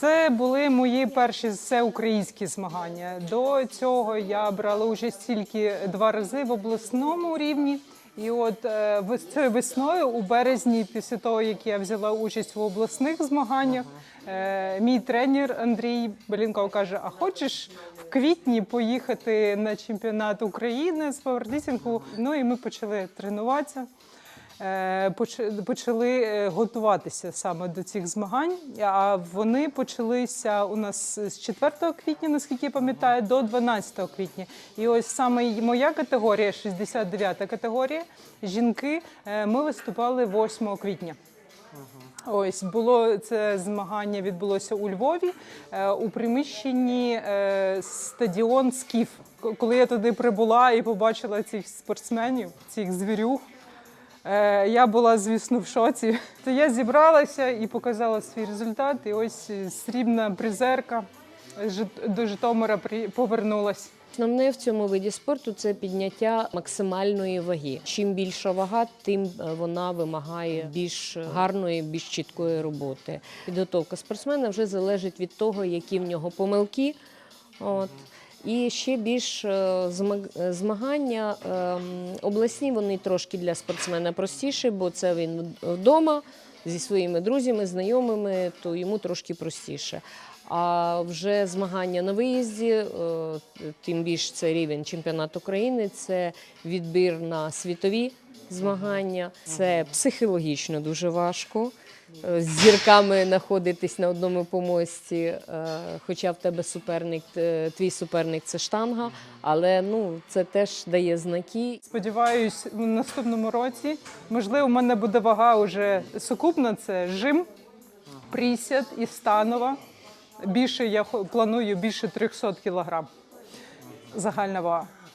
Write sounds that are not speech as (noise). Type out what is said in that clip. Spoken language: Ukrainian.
Це були мої перші всеукраїнські змагання. До цього я брала участь тільки два рази в обласному рівні. І от е, цією весною, у березні, після того як я взяла участь в обласних змаганнях, е, мій тренер Андрій Белінков каже: А хочеш в квітні поїхати на чемпіонат України з пауерліфтингу?» Ну і ми почали тренуватися. Е, почали е, готуватися саме до цих змагань. А вони почалися у нас з 4 квітня, наскільки я пам'ятаю, до 12 квітня. І ось саме моя категорія, 69 категорія, жінки, е, ми виступали 8 квітня. Ось було це змагання відбулося у Львові у приміщенні стадіон Скіф. Коли я туди прибула і побачила цих спортсменів, цих звірюх, я була, звісно, в шоці. (laughs) То я зібралася і показала свій результат. І ось е, срібна призерка до Житомира повернулась. Основне в цьому виді спорту це підняття максимальної ваги. Чим більша вага, тим е, вона вимагає більш гарної, більш чіткої роботи. Підготовка спортсмена вже залежить від того, які в нього помилки. От. І ще більш е, змагання ем, обласні вони трошки для спортсмена простіші, бо це він вдома зі своїми друзями, знайомими, то йому трошки простіше. А вже змагання на виїзді, е, тим більше це рівень чемпіонату України, це відбір на світові змагання. Це психологічно дуже важко. е, З зірками знаходитись на одному помості, е, хоча в тебе суперник, твій суперник це штанга, але ну це теж дає знаки. Сподіваюсь, в наступному році, можливо, у мене буде вага вже сукупна, це жим, присяд і станова. Більше я планую більше 300 кілограм. Загальна вага.